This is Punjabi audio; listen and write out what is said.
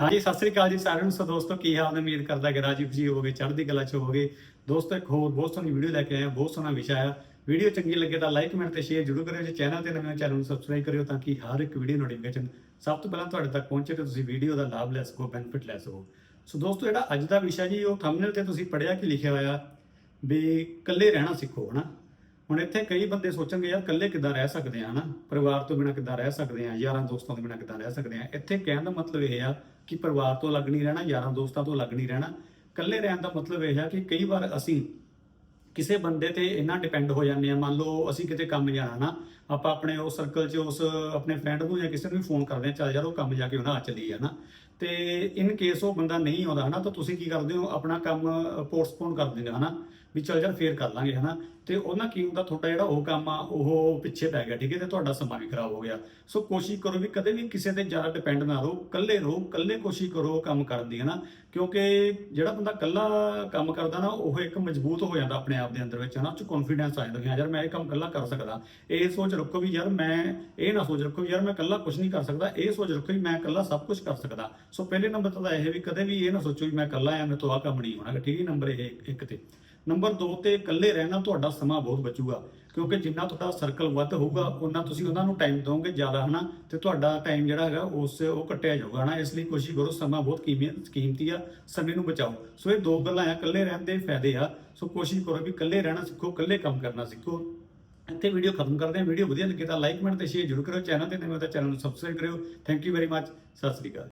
ਹਾਂਜੀ, ਸਤਿ ਸ੍ਰੀ ਅਕਾਲ ਜੀ ਸਾਰਿਆਂ ਨੂੰ। ਸੋ ਦੋਸਤੋ, ਕੀ ਹਾਲ ਨੇ? ਉਮੀਦ ਕਰਦਾ ਕਿ ਰਾਜੀ ਖੁਸ਼ੀ ਹੋਵੋਗੇ, ਚੜ੍ਹਦੀ ਕਲਾ ਚ ਹੋਵੋਗੇ। ਦੋਸਤੋ, ਇੱਕ ਹੋਰ ਬਹੁਤ ਸੋਹਣੀ ਵੀਡੀਓ ਲੈ ਕੇ ਆਇਆ ਬਹੁਤ ਸੋਹਣਾ ਵਿਸ਼ਾ ਆ। ਵੀਡੀਓ ਚੰਗੀ ਲੱਗੇ ਤਾਂ ਲਾਈਕ ਕਮੈਂਟ ਤੇ ਸ਼ੇਅਰ ਜ਼ਰੂਰ ਕਰਿਓ। ਜੇ ਚੈਨਲ ਤੇ ਨਵੇਂ ਹੋ, ਚੈਨਲ ਨੂੰ ਸਬਸਕ੍ਰਾਈਬ ਕਰਿਓ ਤਾਂ ਕਿ ਹਰ ਇੱਕ ਵੀਡੀਓ ਨੋਟੀਫਿਕੇਸ਼ਨ ਸਭ ਤੋਂ ਪਹਿਲਾਂ ਤੁਹਾਡੇ ਤੱਕ ਪਹੁੰਚੇ ਤੇ ਤੁਸੀਂ ਵੀਡੀਓ ਦਾ ਲਾਭ ਲੈ ਸਕੋ ਬੈਨੀਫਿਟ ਲੈ ਸਕੋ। ਸੋ ਦੋਸਤੋ, ਜਿਹੜਾ ਅੱਜ ਦਾ ਵਿਸ਼ਾ ਜੀ, ਉਹ ਥੰਬਨੇਲ ਤੇ ਤੁਸੀਂ ਪੜਿਆ ਕਿ ਲਿਖਿਆ ਹੋਇਆ? ਵੀ ਇਕੱਲੇ ਰਹਿਣਾ ਸਿੱਖੋ, ਹਨਾ? ਹੁਣ ਇੱਥੇ ਕਈ ਬੰਦੇ ਸੋਚਣਗੇ, ਯਾਰ ਇਕੱਲੇ ਕਿੱਦਾਂ ਰਹਿ ਸਕਦੇ ਆ, ਹਨਾ? ਪਰਿਵਾਰ ਤੋਂ ਬਿਨਾਂ ਕਿੱਦਾਂ ਰਹਿ ਸਕਦੇ ਆ? ਯਾਰਾਂ ਦੋਸਤਾਂ ਤੋਂ ਬਿਨਾਂ ਕਿੱਦਾਂ ਰਹਿ ਸਕਦੇ ਆ? ਇੱਥੇ ਕਹਿਣ ਦਾ ਮਤਲਬ ਇਹ ਆ ਕਿ ਪਰਿਵਾਰ ਤੋਂ ਅਲੱਗ ਨਹੀਂ ਰਹਿਣਾ, ਯਾਰਾਂ ਦੋਸਤਾਂ ਤੋਂ ਅਲੱਗ ਨਹੀਂ ਰਹਿਣਾ। ਇਕੱਲੇ ਰਹਿਣ ਦਾ ਮਤਲਬ ਇਹ ਹੈ ਕਿ ਕਈ ਵਾਰ ਅਸੀਂ ਕਿਸੇ ਬੰਦੇ ਤੇ ਇੰਨਾ ਡਿਪੈਂਡ ਹੋ ਜਾਂਦੇ ਆ, ਮੰਨ ਲਓ ਅਸੀਂ ਕਿਤੇ ਕੰਮ ਜਾਣਾ ਨਾ, ਆਪਾਂ ਆਪਣੇ ਉਸ ਸਰਕਲ 'ਚ ਉਸ, ਆਪਣੇ ਫਰੈਂਡ ਨੂੰ ਜਾਂ ਕਿਸੇ ਨੂੰ ਵੀ ਫੋਨ ਕਰਦੇ ਆ ਚੱਲ ਯਾਰ ਉਹ ਕੰਮ ਜਾ ਕੇ ਉਹਨਾਂ ਆ ਚੱਲੀ ਆ ਨਾ ਤੇ ਇਨ ਕੇਸ ਉਹ ਬੰਦਾ ਨਹੀਂ ਆਉਂਦਾ ਹਨਾ, ਤਾਂ ਤੁਸੀਂ ਕੀ ਕਰਦੇ ਹੋ, ਆਪਣਾ ਕੰਮ ਪੋਸਟਪੋਨ ਕਰ ਦਿੰਦੇ ਹੋ ਹਨਾ, ਵੀ ਚੱਲ ਯਾਰ ਫੇਰ ਕਰ ਲਾਂਗੇ ਹਨਾ। ਤੇ ਉਹਨਾਂ ਕੀ ਹੁੰਦਾ, ਤੁਹਾਡਾ ਜਿਹੜਾ ਉਹ ਕੰਮ ਆ, ਉਹ ਪਿੱਛੇ ਪੈ ਗਿਆ, ਠੀਕ ਹੈ, ਤੇ ਤੁਹਾਡਾ ਸਮਾਂ ਵੀ ਖਰਾਬ ਹੋ ਗਿਆ। ਸੋ ਕੋਸ਼ਿਸ਼ ਕਰੋ ਵੀ ਕਦੇ ਵੀ ਕਿਸੇ ਤੇ ਜ਼ਿਆਦਾ ਡਿਪੈਂਡ ਨਾ ਰਹੋ, ਇਕੱਲੇ ਰਹੋ, ਇਕੱਲੇ ਕੋਸ਼ਿਸ਼ ਕਰੋ ਕੰਮ ਕਰਨ ਦੀ ਹਨਾ, ਕਿਉਂਕਿ ਜਿਹੜਾ ਬੰਦਾ ਇਕੱਲਾ ਕੰਮ ਕਰਦਾ ਨਾ, ਉਹ ਇੱਕ ਮਜ਼ਬੂਤ ਹੋ ਜਾਂਦਾ ਆਪਣੇ ਆਪ ਦੇ ਅੰਦਰ ਵਿੱਚ, ਹਨਾ ਉਹ ਚ ਕੌਨਫੀਡੈਂਸ ਆ ਜਾਂਦਾ ਵੀ ਹਾਂ ਯਾਰ ਮੈਂ ਇਹ ਕੰਮ ਇਕੱਲਾ ਕਰ ਸਕਦਾ। ਇਹ ਸੋਚ ਰੱਖੋ ਵੀ ਯਾਰ ਮੈਂ ਇਹ ਨਾ ਸੋਚ ਰੱਖੋ ਵੀ ਯਾਰ ਮੈਂ ਇਕੱਲਾ ਕੁਝ ਨਹੀਂ ਕਰ ਸਕਦਾ। ਇਹ ਸੋਚ ਰੱਖੋ ਵੀ ਮੈਂ ਇਕੱਲਾ ਸਭ ਕੁਝ ਕਰ ਸਕਦਾ। ਸੋ ਪਹਿਲੇ ਨੰਬਰ ਤਾਂ ਇਹ ਵੀ ਕਦੇ ਵੀ ਇਹ ਨਾ ਸੋਚੋ ਵੀ ਮੈਂ ਇਕੱਲਾ ਆ, ਮੇਰੇ ਤੋਂ ਆਹ ਕੰਮ ਨਹੀਂ ਹੋਣਾ ਠੀਕ ਹੈ ਨੰਬਰ ਇਹ ਇੱਕ ਤੇ। ਨੰਬਰ 2 ਤੇ ਇਕੱਲੇ ਰਹਿਣਾ ਤੁਹਾਡਾ ਸਮਾਂ ਬਹੁਤ ਬਚੂਗਾ, ਕਿਉਂਕਿ ਜਿੰਨਾ ਤੁਹਾਡਾ ਸਰਕਲ ਵੱਧ ਹੋਊਗਾ ਉਹਨਾਂ ਤੁਸੀਂ ਉਹਨਾਂ ਨੂੰ ਟਾਈਮ ਦਿਓਗੇ ਜ਼ਿਆਦਾ, ਹਨਾ? ਤੇ ਤੁਹਾਡਾ ਟਾਈਮ ਜਿਹੜਾ ਹੈਗਾ ਉਸ, ਉਹ ਕੱਟਿਆ ਜਾਊਗਾ, ਹਨਾ? ਇਸ ਲਈ ਕੋਸ਼ਿਸ਼ ਕਰੋ ਸਮਾਂ ਬਹੁਤ ਕੀਮਤੀ ਕੀਮਤੀ ਆ, ਸਮੇਂ ਨੂੰ ਬਚਾਓ। ਸੋ ਇਹ ਦੋ ਗੱਲਾਂ ਆ, ਇਕੱਲੇ ਰਹਿਣ ਦੇ ਫਾਇਦੇ ਆ। ਸੋ ਕੋਸ਼ਿਸ਼ ਕਰੋ ਵੀ ਇਕੱਲੇ ਰਹਿਣਾ ਸਿੱਖੋ, ਇਕੱਲੇ ਕੰਮ ਕਰਨਾ ਸਿੱਖੋ। ਇੱਥੇ ਵੀਡੀਓ ਖਤਮ ਕਰਦੇ ਹਾਂ। ਵੀਡੀਓ ਵਧੀਆ ਲੱਗੇ ਤਾਂ ਲਾਈਕ ਕਮੈਂਟ ਤੇ ਸ਼ੇਅਰ ਜ਼ਰੂਰ ਕਰਿਓ। ਚੈਨਲ ਤੇ ਨਵੇਂ ਤਾਂ ਚੈਨਲ ਨੂੰ ਸਬਸਕ੍ਰਾਈਬ ਕਰਿਓ। Thank you very much Sat Sri Akal.